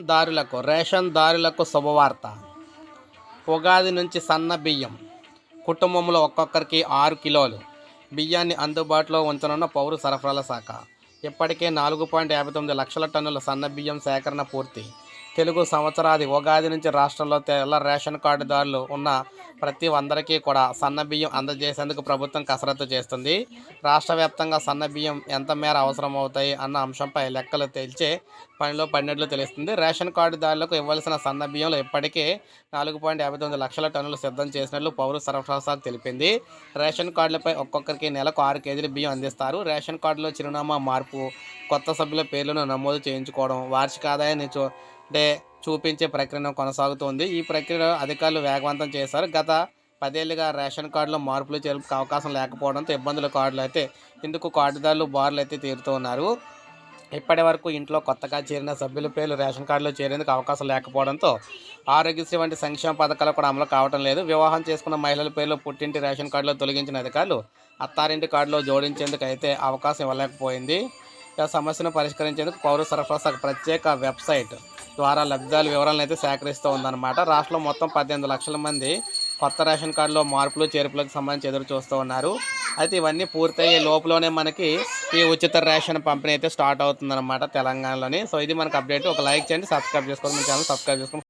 దారులకు రేషన్ దారులకు శుభవార్త. ఉగాది నుంచి సన్న బియ్యం. కుటుంబంలో ఒక్కొక్కరికి ఆరు కిలోలు. బియ్యాన్ని అందుబాటులో ఉంచనున్న పౌర సరఫరాల శాఖ. ఇప్పటికే నాలుగు పాయింట్ యాభై తొమ్మిది లక్షల టన్నుల సన్న బియ్యం సేకరణ పూర్తి. తెలుగు సంవత్సరాది ఉగాది నుంచి రాష్ట్రంలో తెల్ల రేషన్ కార్డుదారులు ఉన్న ప్రతి అందరికీ కూడా సన్న బియ్యం అందజేసేందుకు ప్రభుత్వం కసరత్తు చేస్తుంది. రాష్ట్ర వ్యాప్తంగా సన్న బియ్యం ఎంత మేర అవసరం అవుతాయి అన్న అంశంపై లెక్కలు తేల్చే పనిలో పడినట్లు తెలుస్తుంది. రేషన్ కార్డుదారులకు ఇవ్వాల్సిన సన్నబియ్యంలో ఇప్పటికే నాలుగు పాయింట్ యాభై తొమ్మిది లక్షల టన్నులు సిద్ధం చేసినట్లు పౌర సరఫరా శాఖ తెలిపింది. రేషన్ కార్డులపై ఒక్కొక్కరికి నెలకు ఆరు కేజీల బియ్యం అందిస్తారు. రేషన్ కార్డులో చిరునామా మార్పు కొత్త సభ్యుల పేర్లను నమోదు చేయించుకోవడం వార్షిక ఆదాయాన్ని చూ అంటే చూపించే ప్రక్రియను కొనసాగుతోంది. ఈ ప్రక్రియను అధికారులు వేగవంతం చేశారు. గత పదేళ్ళుగా రేషన్ కార్డులో మార్పులు చేర్పుకు అవకాశం లేకపోవడంతో ఇబ్బందుల కార్డులు అయితే ఇందుకు కార్డుదారులు బార్లు అయితే తీరుతూ ఉన్నారు. ఇప్పటి వరకు ఇంట్లో కొత్తగా చేరిన సభ్యుల పేర్లు రేషన్ కార్డులో చేరేందుకు అవకాశం లేకపోవడంతో ఆరోగ్యశ్రీ వంటి సంక్షేమ పథకాలు కూడా అమలు కావడం లేదు. వివాహం చేసుకున్న మహిళల పేర్లు పుట్టింటి రేషన్ కార్డులో తొలగించిన అధికారులు అత్తారింటి కార్డులో జోడించేందుకు అయితే అవకాశం ఇవ్వలేకపోయింది. సమస్యను పరిష్కరించేందుకు పౌర సరఫరా శాఖ ప్రత్యేక వెబ్సైట్ ద్వారా లబ్ధిదారుల వివరాలను అయితే సేకరిస్తూ ఉందన్నమాట. రాష్ట్రంలో మొత్తం పద్దెనిమిది లక్షల మంది కొత్త రేషన్ కార్డులో మార్పులు చేర్పులకు సంబంధించి ఎదురు చూస్తూ ఉన్నారు. అయితే ఇవన్నీ పూర్తయ్యే లోపలనే మనకి ఈ ఉచిత రేషన్ పంపిణీ అయితే స్టార్ట్ అవుతుందన్నమాట తెలంగాణలోని. సో ఇది మనకు అప్డేట్. ఒక లైక్ చేయండి సబ్స్క్రైబ్ చేసుకోండి మన ఛానల్ సబ్స్క్రైబ్ చేసుకోండి.